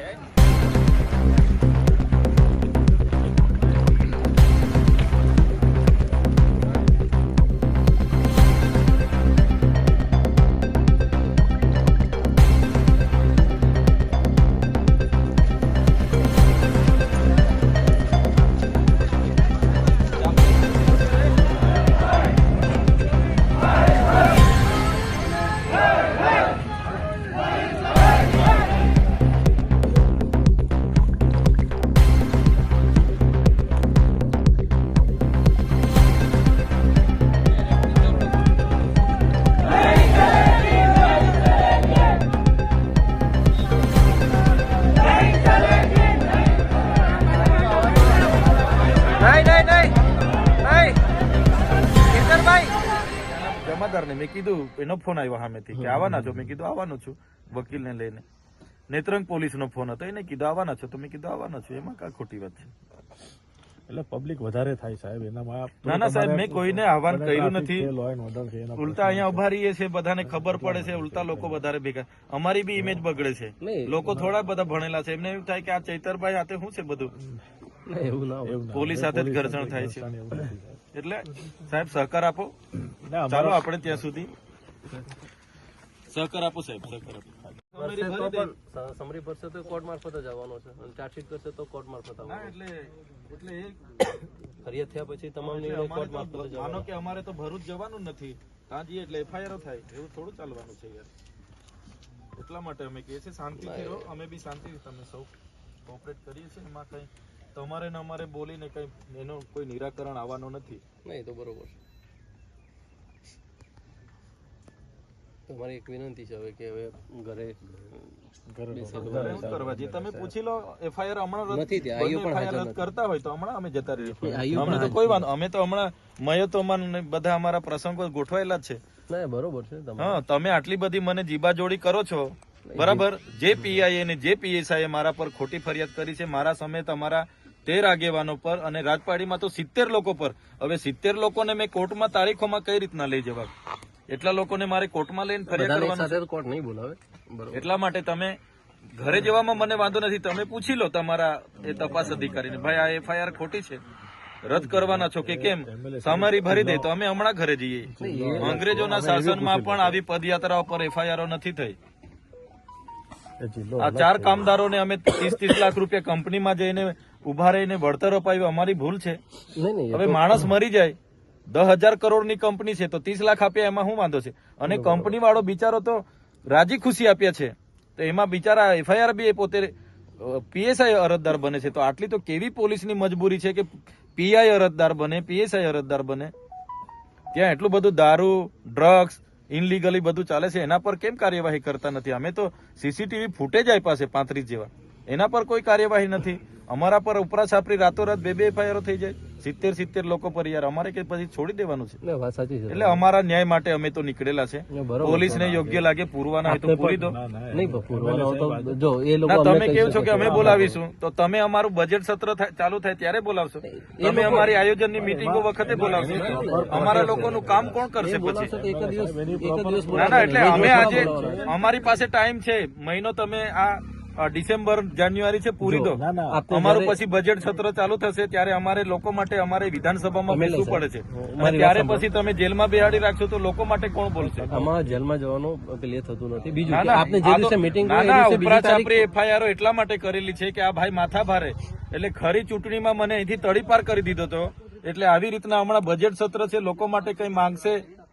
નહીં જમાદારને મેં કીધું એનો ફોન આવ્યો સામેથી કે આવવાના છો? મેં કીધું આવવાનો છું વકીલને લઈને. નેત્રંગ પોલીસનો ફોન હતો એને કીધું આવવાના છો? તો મેં કીધું આવવાના છું. એમાં કા ખોટી વાત છે. એટલે પબ્લિક વધારે થાય સાહેબ એનામાં ના ના સાહેબ મેં કોઈને આહવાન કર્યું નથી. ઉલટા અહીંયા ઊભા રહીએ છે બધાને ખબર પડે છે ઉલટા લોકો વધારે ભેગા. અમારી બી ઇમેજ બગડે છે. લોકો થોડા બધા ભણેલા છે. એમને એવું થાય કે આ ચૈતરભાઈ હાથે શું છે બધું? પોલીસ સાથે જ ઘર્ષણ થાય છે. એટલે સાહેબ સહકાર આપો. ચાલો આપણે ત્યાં સુધી. સહકાર આપો સાહેબ સહકાર આપો. સમરી ભરશે તો કોર્ટ મારફત જ આવવાનો છે. અને ચાર્જશીટ કરશે તો કોર્ટ મારફત આવવાનો એટલે એટલે ફરિયાદ થયા પછી તમામ નિર્ણય અમારે કોર્ટ તો મારફત જ માનો કે અમારે તો ભરૂચ જવાનું નથી. ત્યાં જઈએ એટલે એફઆઈઆર થાય. એવું થોડું ચાલવાનું છે યાર. એટલા માટે અમે કહીએ છીએ શાંતિથી રહો. અમે બી શાંતિથી તમે સૌ કોઓપરેટ કરીએ છીએ. એમાં કઈ તમારે ને અમારે બોલીને કઈ એનો કોઈ નિરાકરણ આવવાનો નથી. નહીં તો બરોબર તમારી એક વિનંતી છે હવે કે હવે ઘરે તમે પૂછી લો એફઆઈઆર હમણાં નથી પણ કરતા હોય તો હમણાં અમે જતા રહીએ. અમને તો કોઈ વાંધો અમે તો હમણાં મયતોમાં ને બધા અમારા પ્રસંગો ગોઠવાયેલા જ છે. ના બરોબર છે હા તમે આટલી બધી મને જીબાજોડી કરો છો. બરાબર? જે પીઆઈ ને જે પીએસઆઈ મારા પર ખોટી ફરિયાદ કરી છે મારા સમેત અમારા તેર આગેવાનો પર અને રાજપાડીમાં તો સિત્તેર લોકો પર. હવે સિત્તેર લોકોને મેં કોર્ટમાં તારીખોમાં કઈ રીતના લઈ જવા? એટલા લોકોને મારે કોર્ટમાં લઈને ફરિયાદ કરવાનું કોર્ટ નહીં બોલાવે? એટલા માટે તમે ઘરે જવામાં મને વાંધો નથી. તમે પૂછી લો તમારા એ તપાસ અધિકારીને. ભાઈ આ એફઆઈઆર ખોટી છે. રદ કરવાના છો કે કેમ? સામારી ભરી દે તો અમે હમણાં ઘરે જઈએ. અંગ્રેજોના શાસનમાં પણ આવી પદયાત્રાઓ પર એફઆઈઆરો નથી થઈ. આ ચાર કામદારોને અમે ત્રીસ ત્રીસ લાખ રૂપિયા કંપનીમાં જઈને ઊભા રહીને વળતર અપાવ્યું અમારી ભૂલ છે. હવે માણસ મરી જાય. દસ હજાર કરોડની કંપની છે તો ત્રીસ લાખ આપ્યા એમાં શું વાંધો છે? અને કંપની વાળો બિચારો તો રાજી ખુશી આપ્યા છે. તો એમાં બિચારા એફઆઈઆર બી એ પોતે પીએસઆઈ અરજદાર બને છે. તો આટલી તો કેવી પોલીસની મજબૂરી છે કે પીઆઈ અરજદાર બને પીએસઆઈ અરજદાર બને? ત્યાં એટલું બધું દારૂ ડ્રગ્સ ઇનલીગલી બધું ચાલે છે. એના પર કેમ કાર્યવાહી કરતા નથી? અમે તો સીસીટીવી ફૂટેજ આપ્યા છે પાંત્રીસ જેવા. એના પર કોઈ કાર્યવાહી નથી. અમારા પર ઉપરા છાપરી રાતોરાત બે બે એફઆઈઆર થઈ જાય. સિત્તેર સિત્તેર લોકો પર યાર અમારે કે પછી છોડી દેવાનું છે. ના, વાત સાચી છે. એટલે અમારા ન્યાય માટે અમે તો નીકળેલા છે. પોલીસ ને યોગ્ય લાગે પૂરવાના હોય તો પૂરી દો. ના, ના, નહીં પૂરવાનો તો જો એ લોકો ના અમને તમે કેવું છો કે અમે બોલાવીશું. તો તમે અમારું બજેટ સત્ર ચાલુ થાય ત્યારે બોલાવશો. તમે અમારી આયોજનની મિટિંગો વખતે બોલાવશો. અમારા લોકોનું કામ કોણ કરશે પછી? ના ના એટલે અમે આજે અમારી પાસે ટાઈમ છે. મહિનો તમે આ ડિસેમ્બર જાન્યુઆરી છે પૂરી દો અમારું પછી બજેટ સત્ર ચાલુ થશે ત્યારે અમારે લોકો માટે અમારે વિધાનસભામાં બેસવું પડે છે. ત્યારે પછી તમે જેલમાં બેહાડી રાખશો તો લોકો માટે કોણ બોલશે? અમારા જેલમાં જવાનું ક્લિયર થતું નથી. બીજું આપને જે દિવસે મીટિંગ ના હોય એ ના દિવસે ઉપરા બીજી તારીખ છાપરી એફઆઈઆર એટલા માટે કરેલી છે કે આ ભાઈ માથા ભારે. એટલે ખરી ચૂંટણીમાં મને અહીંથી તડીપાર કરી દીધો હતો એટલે આવી રીતના હમણાં બજેટ સત્ર છે લોકો માટે કઈ માંગશે?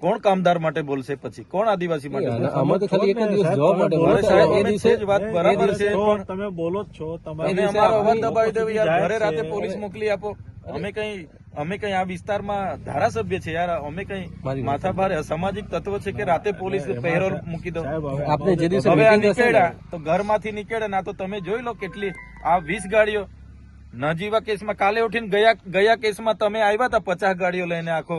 કોણ કામદાર માટે બોલશે પછી? કોણ આદિવાસી માટે? આમાં તો ખાલી એક દિવસ જવાબ માટે બોલે સાહેબ, એ દિવસે જ વાત બરાબર છે પણ તમે બોલો જ છો તમે તમારે અમારો અવાજ દબાવી દેવો યાર ઘરે રાતે પોલીસ મોકલી આપો. અમે કઈ અમે કઈ આ વિસ્તારમાં ધારાસભ્ય છે યાર. અમે કઈ મારી વાત માથા ભારે અસામાજિક તત્વ છે કે રાતે પોલીસ પહેરો મૂકી દો? આપણે જે દિવસે હવે નીકળ્યા તો ઘરમાંથી નીકળે ના તો તમે જોઈ લો કેટલી આ વીસ ગાડીઓ નજીવા કેસમાં કાલે ઉઠીને ગયા ગયા કેસમાં તમે આવ્યા હતા પચાસ ગાડીઓ લઈને આખો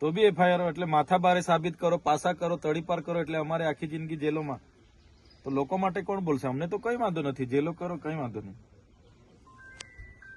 તો બી એફઆઈઆર એટલે માથા બારે સાબિત કરો, પાસા કરો તડીપાર કરો એટલે અમારે આખી જિંદગી જેલોમાં. તો લોકો માટે કોણ બોલશે? અમને તો કઈ વાંધો નથી. જેલો કરો, કઈ વાંધો નહીં.